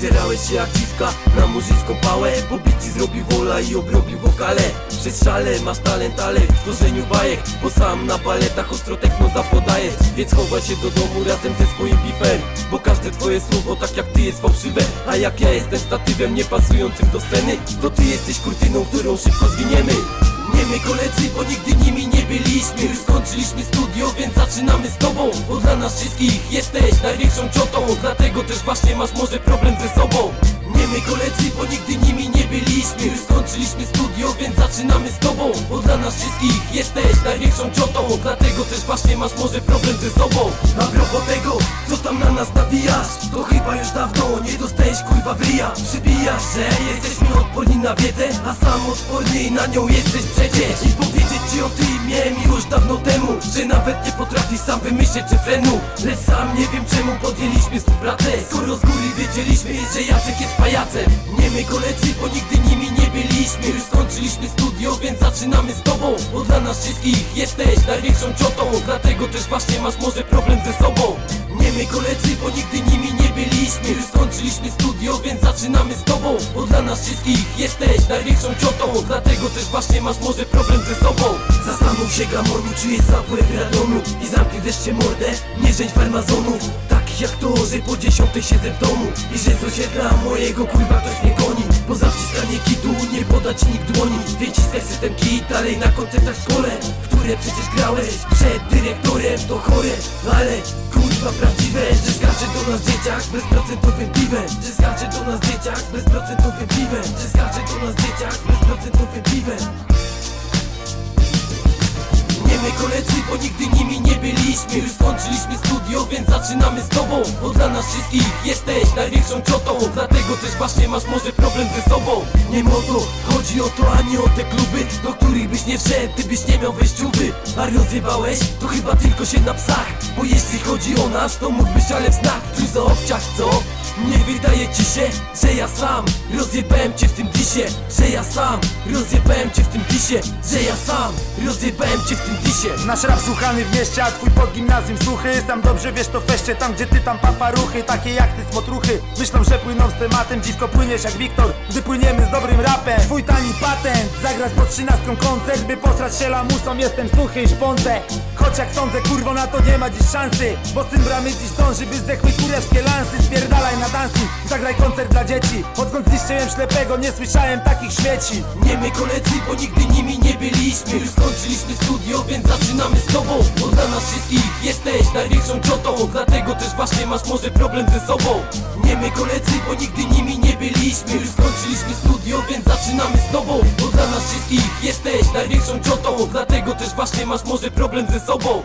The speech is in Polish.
Zerałeś się jak dziwka na murzyńską pałę Bo beat ci zrobi wola i obrobi wokale. Przez szale masz talent, ale w tworzeniu bajek Bo sam na baletach ostro techno zapodajesz. Więc chowaj się do domu razem ze swoim bifem Bo każde twoje słowo tak jak ty jest fałszywe. A jak ja jestem statywem nie pasującym do sceny To ty jesteś kurtyną, którą szybko zwiniemy nie my koledzy, bo nigdy nimi nie byliśmy. Już skończyliśmy studio, więc zaczynamy z tobą. Bo dla nas wszystkich jesteś największą ciotą. Dlatego też właśnie masz może problem ze sobą. Nie my koledzy, bo nigdy nimi nie byliśmy. Już skończyliśmy studio, więc zaczynamy z tobą. Bo dla nas wszystkich jesteś największą ciotą. Dlatego też właśnie masz może problem ze sobą To chyba już dawno nie dostajesz kurwa w ryja. Przybijasz, że jesteśmy odporni na wiedzę A sam odporny na nią jesteś przecież. I powiedzieć ci o tym miałem już dawno temu Że nawet nie potrafisz sam wymyśleć refrenu. Lecz sam nie wiem czemu podjęliśmy współpracę. Skoro z góry wiedzieliśmy, że Jacek jest pajacem. Nie my koledzy, bo nigdy nimi nie byliśmy. Już skończyliśmy studio, więc zaczynamy z tobą. Bo dla nas wszystkich jesteś największą ciotą. Dlatego też właśnie masz może problem ze sobą my koledzy, bo nigdy nimi nie byliśmy. Już skończyliśmy studio, więc zaczynamy z tobą. Bo dla nas wszystkich jesteś największą ciotą. Dlatego też właśnie masz może problem ze sobą. Zastanów się gamonu, czy jest zapłę w Radomiu. I zamknij wreszcie mordę, nie żędź farmazonów Takich jak to, że po dziesiątej siedzę w domu. I że z osiedla mojego kurwa ktoś mnie goni. Bo za wciskanie kitu nie podać nikt dłoni Wyciskaj sobie ten dalej na koncertach w szkole Które przecież grałeś przed dyrektorem To chore, ale kurwa prawdziwe Że skacze do nas dzieciak z bezprocentowym piwem Że skacze do nas dzieciak z bezprocentowym piwem Że skacze do nas dzieciak z bezprocentowym piwem nie my koledzy, bo nigdy nimi nie byliśmy. Już skończyliśmy studio, więc zaczynamy z tobą. Bo dla nas wszystkich jesteś największą ciotą. Dlatego też właśnie masz może problem ze sobą. Nie modo, chodzi o to, a nie o te kluby Do których byś nie wszedł, ty byś nie miał wejściówy A rozjebałeś? To chyba tylko się na psach. Bo jeśli chodzi o nas, to mógłbyś ale w znak. Cóż za obciach, co? Nie wydaje ci się, że ja sam rozjebałem cię w tym disie Że ja sam rozjebałem cię w tym disie Że ja sam rozjebałem cię w tym disie. Nasz rap słuchany w mieście, a twój pod gimnazjum suchy. Tam dobrze wiesz to feście, tam gdzie ty tam paparuchy Takie jak ty smotruchy. Myślą, że płyną z tematem, dziwko płyniesz jak Wiktor. Gdy płyniemy z dobrym rapem Twój tani patent. Zagrać pod trzynastką koncert, by posrać się lamusą. Jestem suchy i szponce. Choć jak sądzę, kurwo na to nie ma dziś szansy. Bo syn bramy dziś dąży, by zdechły kurewskie lansy. Dancing, zagraj koncert dla dzieci. Odkąd zniszczyłem ślepego, nie słyszałem takich śmieci. Nie my koledzy, bo nigdy nimi nie byliśmy. Już skończyliśmy studio, więc zaczynamy z tobą. Bo dla nas wszystkich jesteś największą ciotą. Dlatego też właśnie masz może problem ze sobą. Nie my koledzy, bo nigdy nimi nie byliśmy. Już skończyliśmy studio, więc zaczynamy z tobą. Bo dla nas wszystkich jesteś największą ciotą. Dlatego też właśnie masz może problem ze sobą